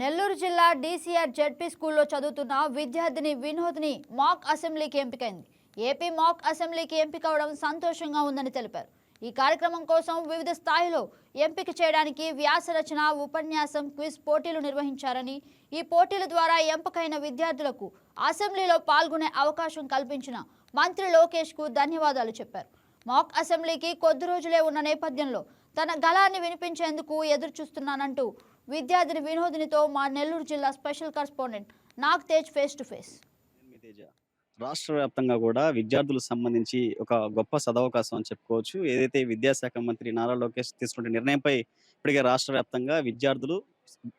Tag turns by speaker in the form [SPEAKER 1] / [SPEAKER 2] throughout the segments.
[SPEAKER 1] నెల్లూరు జిల్లా DCR ZP స్కూల్లో చదువుతున్న విద్యార్థిని వినోద్ని మాక్ అసెంబ్లీకి ఎంపికైంది. ఏపీ మాక్ అసెంబ్లీకి ఎంపిక అవడం సంతోషంగా ఉందని తెలిపారు. ఈ కార్యక్రమం కోసం వివిధ స్థాయిలో ఎంపిక చేయడానికి వ్యాస రచన ఉపన్యాసం క్విజ్ పోటీలు నిర్వహించారని ఈ పోటీల ద్వారా ఎంపికైన విద్యార్థులకు అసెంబ్లీలో పాల్గొనే అవకాశం కల్పించిన మంత్రి లోకేష్కు ధన్యవాదాలు చెప్పారు. మాక్ అసెంబ్లీకి కొద్ది రోజులే ఉన్న నేపథ్యంలో తన గళాన్ని వినిపించేందుకు ఎదురు చూస్తున్నానంటూ విద్యార్థిని వినోదినితో మా నెల్లూరు జిల్లా special correspondent Nag Tej face to face
[SPEAKER 2] రాష్ట్ర వ్యాప్తంగా కూడా విద్యార్థులకు సంబంధించి ఒక గొప్ప సదవకాశం అని చెప్పుకోవచ్చు. ఏదైతే విద్యాశాఖ మంత్రి నారా లోకేష్ తీసుకున్న నిర్ణయంపై ఇప్పటికే రాష్ట్ర వ్యాప్తంగా విద్యార్థులు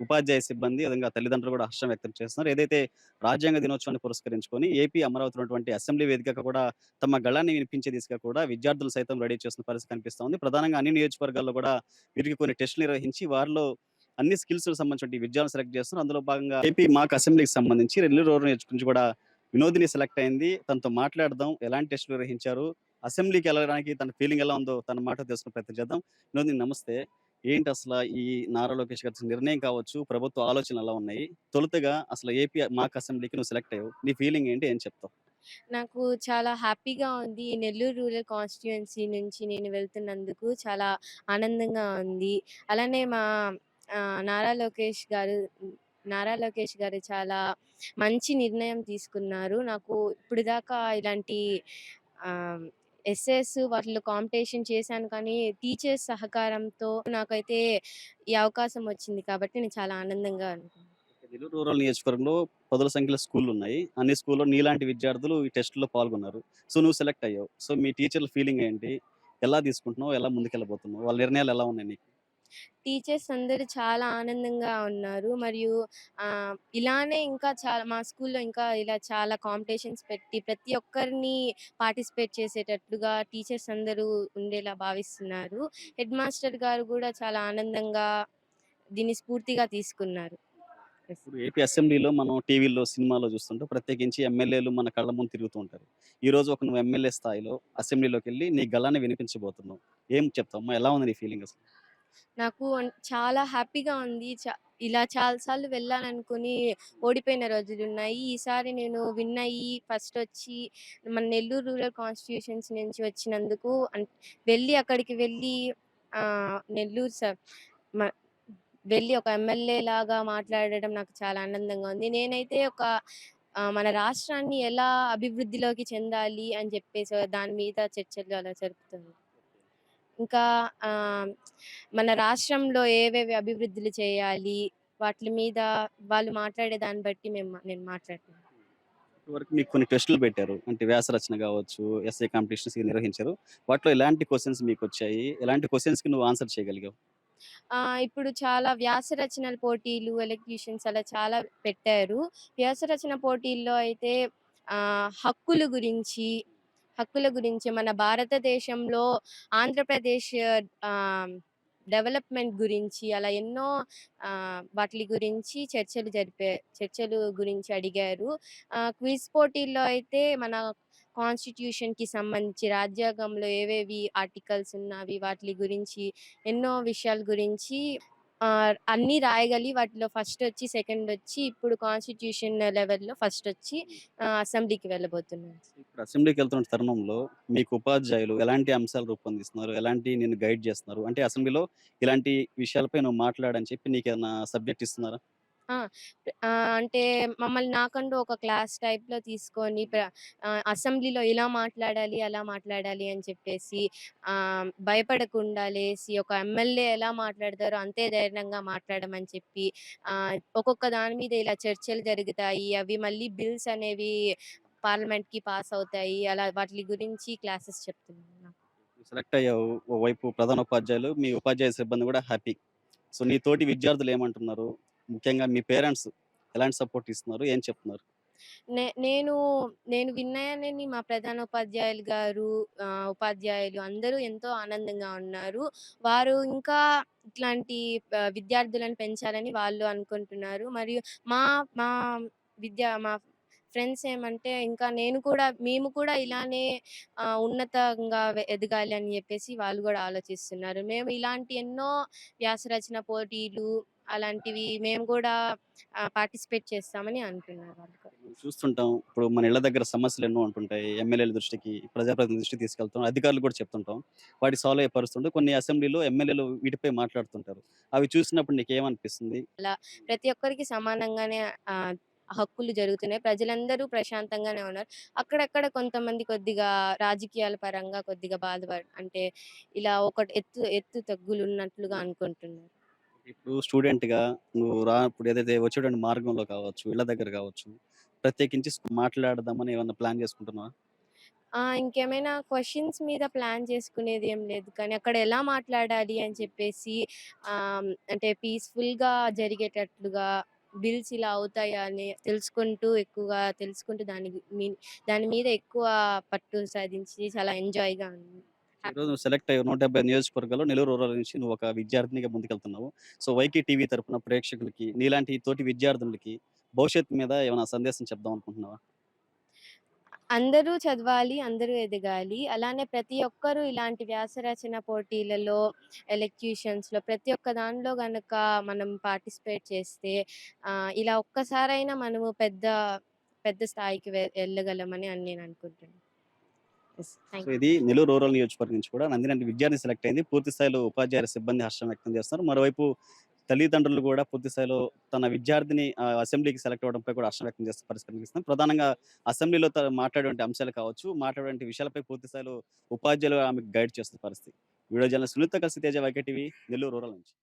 [SPEAKER 2] ఉపాధ్యాయ సిబ్బంది విధంగా తల్లిదండ్రులు కూడా హర్షం వ్యక్తం చేస్తున్నారు. ఏదైతే రాజ్యాంగ దినోత్సవాన్ని పురస్కరించుకొని ఏపీ అమరావతి ఉన్నటువంటి అసెంబ్లీ వేదికగా కూడా తమ గళాన్ని వినిపించే దిశగా కూడా విద్యార్థులు సైతం రెడీ చేస్తున్న పరిస్థితి కనిపిస్తోంది ప్రధానంగా అన్ని నియోజకవర్గాల్లో కూడా వీరికి కొన్ని టెస్టులు నిర్వహించి వారిలో అన్ని స్కిల్స్ సంబంధించిన విద్యార్థులు సెలెక్ట్ చేస్తున్నారు. అందులో భాగంగా ఏపీ మాక్ అసెంబ్లీకి సంబంధించి నెల్లూరు రోడ్ నుంచి కూడా వినోదిని సెలెక్ట్ అయింది. తనతో మాట్లాడదాం ఎలాంటి టెస్టులు నిర్వహించారు అసెంబ్లీకి వెళ్ళడానికి తన ఫీలింగ్ ఎలా ఉందో తన మాట తెలుసుకుని ప్రయత్నం చేద్దాం. వినోదిని నమస్తే. ఏంటి అసలు ఈ నారా లోకేష్ గారి నిర్ణయం కావచ్చు ప్రభుత్వ ఆలోచనలు ఎలా ఉన్నాయి? తొలుతగా అసలు ఏపీ మాక్ అసెంబ్లీకి నువ్వు సెలెక్ట్ అయ్యావు. నీ ఫీలింగ్ ఏంటి? ఏం చెప్తావు?
[SPEAKER 3] నాకు చాలా హ్యాపీగా ఉంది. నెల్లూరు రూరల్ కాన్స్టిట్యుయెన్సీ నుంచి నేను వెళ్తున్నందుకు చాలా ఆనందంగా ఉంది. అలానే మా నారా లోకేష్ గారు నారా లోకేష్ గారు చాలా మంచి నిర్ణయం తీసుకున్నారు. నాకు ఇప్పటిదాకా ఇలాంటి ఎస్ఎస్ వాటిలో కాంపిటీషన్ చేశాను కానీ టీచర్స్ సహకారంతో నాకైతే ఈ అవకాశం వచ్చింది కాబట్టి నేను చాలా ఆనందంగా
[SPEAKER 2] నెల్లూరు రూరల్ నియోజకవర్గంలో పదుల సంఖ్యలో స్కూళ్ళు ఉన్నాయి. అన్ని స్కూల్లో నీలాంటి విద్యార్థులు ఈ టెస్ట్లో పాల్గొన్నారు. సో నువ్వు సెలెక్ట్ అయ్యావు. సో మీ టీచర్ల ఫీలింగ్ ఏంటి? ఎలా తీసుకుంటున్నావు? ఎలా ముందుకెళ్ళబోతున్నావు? వాళ్ళ నిర్ణయాలు ఎలా ఉన్నాయి నీకు?
[SPEAKER 3] టీచర్స్ అందరూ చాలా ఆనందంగా ఉన్నారు. మరియు ఆహ్, ఇలానే ఇంకా చాలా మా స్కూల్‌లో ఇంకా ఇలా చాలా కాంపిటీషన్స్ పెట్టి ప్రతి ఒక్కరిని పార్టిసిపేట్ చేసేటట్లుగా టీచర్స్ అందరూ ఉండేలా భావిస్తున్నారు. హెడ్ మాస్టర్ గారు కూడా చాలా ఆనందంగా దీన్ని స్ఫూర్తిగా తీసుకున్నారు. యెస్.
[SPEAKER 2] ఇప్పుడు ఏపీ అసెంబ్లీలో మనం టీవీలో సినిమాలో చూస్తుంటే ప్రత్యేకించి ఎమ్మెల్యేలు మన కళ్ళ ముందు తిరుగుతూ ఉంటారు ఈ రోజు ఒక నువ్వు ఎమ్మెల్యే స్థాయిలో అసెంబ్లీలోకి వెళ్ళి నీ గళాన్ని వినిపించబోతున్నావు ఏం చెప్తావు ఎలా ఉంది నీ ఫీలింగ్ అసలు
[SPEAKER 3] నాకు చాలా హ్యాపీగా ఉంది. చ ఇలా చాలా సార్లు వెళ్ళాలనుకుని ఓడిపోయిన రోజులు ఉన్నాయి ఈసారి నేను విన్ అయ్యి ఫస్ట్ వచ్చి మన నెల్లూరు రూరల్ కాన్స్టిట్యూషన్స్ నుంచి వచ్చినందుకు వెళ్ళి అక్కడికి వెళ్ళి నెల్లూరు సార్ వెళ్ళి ఒక ఎమ్మెల్యే లాగా మాట్లాడడం నాకు చాలా ఆనందంగా ఉంది. నేనైతే ఒక మన రాష్ట్రాన్ని ఎలా అభివృద్ధిలోకి చెందాలి అని చెప్పేసి దాని మీద చర్చలు అలా జరుపుతున్నాను. ఇంకా మన రాష్ట్రంలో ఏవేవి అభివృద్ధులు చేయాలి, వాట్లి మీద వాళ్ళు మాట్లాడే దాన్ని బట్టి మేము నేను మాట్లాడుతున్నాను.
[SPEAKER 2] ఇప్పటివరకు మీకు కొన్ని టెస్టులు పెట్టారు అంటే వ్యాస రచన కావచ్చు ఎస్ఏ కాంపిటీషన్స్ నిర్వహించారు వాటిలో ఎలాంటి క్వశ్చన్స్ మీకు వచ్చాయి ఎలాంటి క్వశ్చన్స్కి నువ్వు ఆన్సర్ చేయగలిగావు!
[SPEAKER 3] ఇప్పుడు చాలా వ్యాస రచనల పోటీలు, ఎలక్యూషన్స్ అలా చాలా పెట్టారు. వ్యాస రచన పోటీల్లో అయితే హక్కుల గురించి, హక్కుల గురించి మన భారతదేశంలో ఆంధ్రప్రదేశ్ డెవలప్‌మెంట్ గురించి అలా ఎన్నో వాటి గురించి చర్చలు జరిపే చర్చలు గురించి అడిగారు. క్విజ్ పోటీల్లో అయితే మన కాన్స్టిట్యూషన్‌కి సంబంధించి రాజ్యాంగంలో ఏవేవి ఆర్టికల్స్ ఉన్నవి వాటి గురించి ఎన్నో విషయాల గురించి అన్నీ రాయగలి వాటిలో ఫస్ట్ వచ్చి, సెకండ్ వచ్చి ఇప్పుడు కాన్స్టిట్యూషన్ లెవెల్‌లో ఫస్ట్ వచ్చి అసెంబ్లీకి వెళ్ళబోతున్నాను.
[SPEAKER 2] ఇప్పుడు అసెంబ్లీకి వెళ్తున్న తరుణంలో మీకు ఉపాధ్యాయులు ఎలాంటి అంశాలు రూపొందిస్తున్నారు? ఎలాంటి నేను గైడ్ చేస్తున్నారు? అంటే అసెంబ్లీలో ఇలాంటి విషయాలపై నువ్వు మాట్లాడని చెప్పి నీకు ఏమైనా సబ్జెక్ట్ ఇస్తున్నారా?
[SPEAKER 3] ఆ! ఆహ్, అంటే మమ్మల్ని నాకంటూ ఒక క్లాస్ టైప్‌లో తీసుకొని ప్ర ఆహ్, అసెంబ్లీలో ఇలా మాట్లాడాలి, అలా మాట్లాడాలి అని చెప్పేసి ఆహ్, భయపడకుండా లేసి ఒక ఎమ్మెల్యే ఎలా మాట్లాడతారో అంతే ధైర్యంగా మాట్లాడమని చెప్పి ఆహ్, ఒక్కొక్క దాని మీద ఇలా చర్చలు జరుగుతాయి. అవి మళ్ళీ బిల్స్ అనేవి పార్లమెంట్‌కి పాస్ అవుతాయి. అలా వాటిలి గురించి క్లాసెస్ చెప్తున్నాను.
[SPEAKER 2] సెలెక్ట్ అయ్యావు ఓవైపు ప్రధాన ఉపాధ్యాయులు మీ ఉపాధ్యాయ సిబ్బంది కూడా హ్యాపీ సో నీ తోటి విద్యార్థులు ఏమంటున్నారు ముఖ్యంగా మీ పేరెంట్స్ ఎలాంటి సపోర్ట్ ఇస్తున్నారు ఏం చెప్తున్నారు
[SPEAKER 3] నే నేను నేను విన్నాయనని మా ప్రధాన ఉపాధ్యాయులు గారు, ఉపాధ్యాయులు అందరూ ఎంతో ఆనందంగా ఉన్నారు. వారు ఇంకా ఇట్లాంటి విద్యార్థులను పెంచాలని వాళ్ళు అనుకుంటున్నారు. మరియు మా మా విద్యా మా ఫ్రెండ్స్ ఏమంటే ఇంకా నేను కూడా మేము కూడా ఇలానే ఉన్నతంగా వె ఎదగాలి అని చెప్పేసి వాళ్ళు కూడా ఆలోచిస్తున్నారు. మేము ఇలాంటి ఎన్నో వ్యాసరచన పోటీలు అలాంటివి మేము కూడా పార్టిసిపేట్ చేస్తామని అంటున్నారు.
[SPEAKER 2] చూస్తుంటాం. ఇప్పుడు మన ఇళ్ళ దగ్గర సమస్యలు ఎన్నో ఉంటుంటాయి. ఎమ్మెల్యేల దృష్టికి ప్రజాప్రతినిధుల దృష్టికి తీసుకెళ్తాం. అధికారులు కూడా చెప్తుంటాం. వాటి సాల్వ్ అయ్యే పరుస్తుంటే కొన్ని అసెంబ్లీలో ఎమ్మెల్యేలు వీటిపై మాట్లాడుతుంటారు. అవి చూసినప్పుడు నీకు ఏమనిపిస్తుంది?
[SPEAKER 3] ప్రతి ఒక్కరికి సమానంగానే హక్కులు జరుగుతున్నాయి. ప్రజలందరూ ప్రశాంతంగానే ఉన్నారు. అక్కడక్కడ కొంతమంది కొద్దిగా రాజకీయాల పరంగా కొద్దిగా బాధపడ అంటే ఇలా ఒకటి ఎత్తు ఎత్తు తగ్గులు ఉన్నట్లుగా అనుకుంటున్నారు.
[SPEAKER 2] ఇప్పుడు స్టూడెంట్గా నువ్వు రా ఇప్పుడు ఏదైతే వచ్చేటువంటి మార్గంలో కావచ్చు ఇళ్ళ దగ్గర కావచ్చు ప్రత్యేకించి మాట్లాడదామని ఏమైనా ప్లాన్ చేసుకుంటున్నావా?
[SPEAKER 3] ఆ ఇంకేమైనా క్వశ్చన్స్ మీద ప్లాన్ చేసుకునేది ఏం లేదు. కానీ అక్కడ ఎలా మాట్లాడాలి అని చెప్పేసి ఆ, అంటే పీస్ఫుల్గా గా జరిగేటట్లుగా బిల్స్ ఇలా అవుతాయా అని తెలుసుకుంటూ ఎక్కువగా తెలుసుకుంటూ దాని మీ- దాని మీద ఎక్కువ పట్టు సాధించి చాలా ఎంజాయ్గా గా ఉంది.
[SPEAKER 2] ఈరోజు నువ్వు సెలెక్ట్ అయ్యి నూట డెబ్బై నియోజకవర్గాల్లో నెల్లూరు రూరల్ నుంచి నువ్వు ఒక విద్యార్థినిగా ముందుకెళ్తున్నావు. సో వైకి టీవీ తరపున ప్రేక్షకులకి నీలాంటి తోటి విద్యార్థులకి భవిష్యత్తు మీద ఏమైనా సందేశం చెప్దాం అనుకుంటున్నావా?
[SPEAKER 3] అందరూ చదవాలి అందరూ ఎదగాలి. అలానే ప్రతి ఒక్కరూ ఇలాంటి వ్యాసరచన పోటీలలో ఎలక్యూషన్స్లో ప్రతి ఒక్క దానిలో కనుక మనం పార్టిసిపేట్ చేస్తే ఇలా ఒక్కసారైనా మనము పెద్ద పెద్ద స్థాయికి వెళ్ళగలమని అని నేను అనుకుంటున్నాను
[SPEAKER 2] సో. ఇది నెల్లూరు రూరల్ నియోజకవర్గం నుంచి కూడా నందినంటి విద్యార్థి సెలెక్ట్ అయింది. పూర్తి స్థాయిలో ఉపాధ్యాయుల సిబ్బంది హర్షం వ్యక్తం చేస్తున్నారు. మరోవైపు తల్లిదండ్రులు కూడా పూర్తి స్థాయిలో తన విద్యార్థిని అసెంబ్లీకి సెలెక్ట్ అవడంపై కూడా హర్షం వ్యక్తం చేస్తూ పరిష్కరిస్తున్నాం ప్రధానంగా అసెంబ్లీలో మాట్లాడేటువంటి అంశాలు కావచ్చు మాట్లాడేటువంటి విషయాలపై పూర్తి స్థాయిలో ఉపాధ్యాయులు ఆమెకు గైడ్ చేస్తున్న పరిస్థితి. వీడియో జర్నలిస్ట్ సునీత కలిసి Teja YK TV Nellore rural నుంచి.